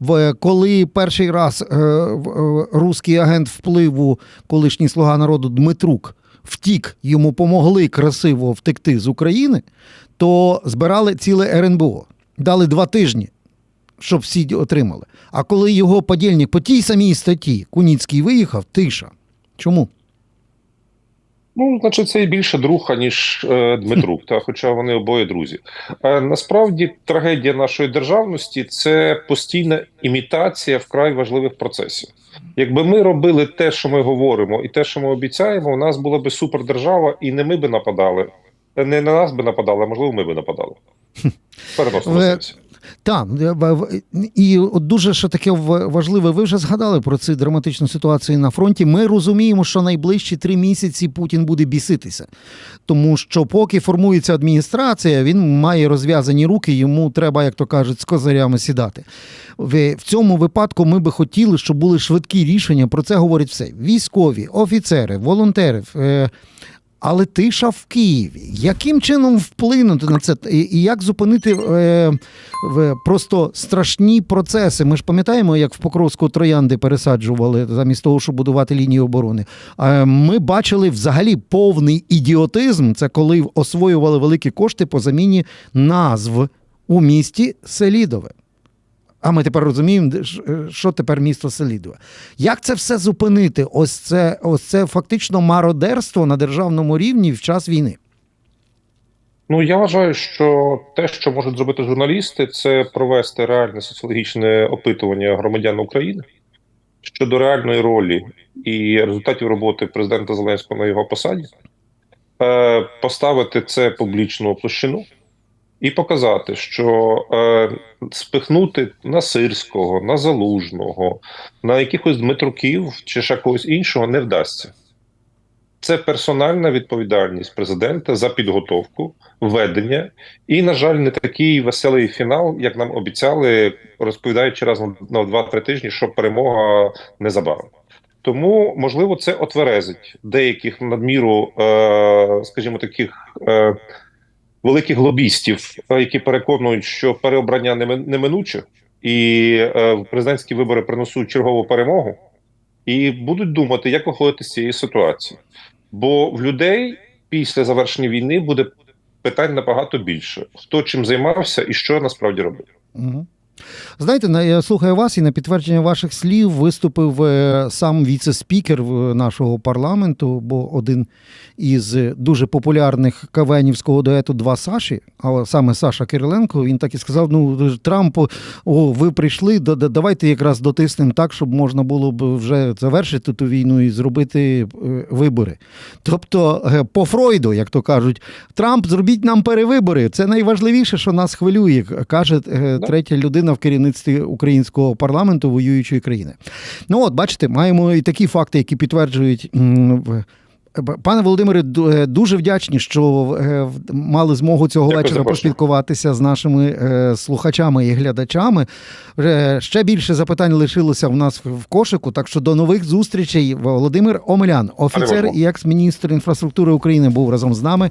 В коли перший раз е, е, руський агент впливу, колишній слуга народу Дмитрук, втік, йому помогли красиво втекти з України, то збирали ціле РНБО. Дали два тижні, щоб всі отримали. А коли його подільник по тій самій статті Куніцький виїхав, тиша. Чому? Ну, значить, це і більше друг, ніж е, Дмитрук, та, хоча вони обоє друзі. Е, насправді, трагедія нашої державності це постійна імітація вкрай важливих процесів. Якби ми робили те, що ми говоримо, і те, що ми обіцяємо, у нас була би супердержава, і не ми би нападали. Е, Не на нас би нападали, а можливо, ми би нападали. Переносно Так, і от дуже що таке важливе. Ви вже згадали про цю драматичну ситуацію на фронті. Ми розуміємо, що найближчі три місяці Путін буде біситися, тому що поки формується адміністрація, він має розв'язані руки. Йому треба, як то кажуть, з козирями сідати. В цьому випадку ми би хотіли, щоб були швидкі рішення. Про це говорять все: військові, офіцери, волонтери. Але тиша в Києві. Яким чином вплинути на це? І, як зупинити е, просто страшні процеси? Ми ж пам'ятаємо, як в Покровську троянди пересаджували замість того, щоб будувати лінії оборони. Е, ми бачили взагалі повний ідіотизм. Це коли освоювали великі кошти по заміні назв у місті Селідове. А ми тепер розуміємо, е, що тепер місто Селідове. Як це все зупинити? Ось це, ось це фактично мародерство на державному рівні в час війни. Ну я вважаю, що те, що можуть зробити журналісти, це провести реальне соціологічне опитування громадян України щодо реальної ролі і результатів роботи президента Зеленського на його посаді, е, поставити це публічну площину і показати, що е, спихнути на Сирського, на Залужного, на якихось Дмитруків чи ще когось іншого не вдасться. Це персональна відповідальність президента за підготовку, ведення і, на жаль, не такий веселий фінал, як нам обіцяли, розповідаючи раз на 2-3 тижні, що перемога незабаром. Тому, можливо, це отверезить деяких надміру, е, скажімо, таких е, великих лобістів, які переконують, що переобрання неми- неминуче, і е, президентські вибори принесуть чергову перемогу, і будуть думати, як виходити з цієї ситуації. Бо в людей після завершення війни буде питань набагато більше: хто чим займався і що насправді робив. Угу. Знаєте, я слухаю вас і на підтвердження ваших слів виступив е, сам віце-спікер нашого парламенту, бо один із дуже популярних кавенівського дуету Два Саші, а саме Саша Кириленко, він так і сказав: ну Трампу, о, ви прийшли, да- да- давайте якраз дотиснемо так, щоб можна було б вже завершити ту війну і зробити е, вибори. Тобто, е, по Фройду, як то кажуть, Трамп, зробіть нам перевибори. Це найважливіше, що нас хвилює, каже е, третя людина в керівництві українського парламенту воюючої країни. Ну от, бачите, маємо і такі факти, які підтверджують. Б- Пане Володимире, е, дуже вдячні, що е, мали змогу цього Дякую вечора поспілкуватися з нашими е, слухачами і глядачами. Ще більше запитань лишилося в нас в кошику. Так що до нових зустрічей. Володимир Омелян, офіцер і екс-міністр інфраструктури України, був разом з нами.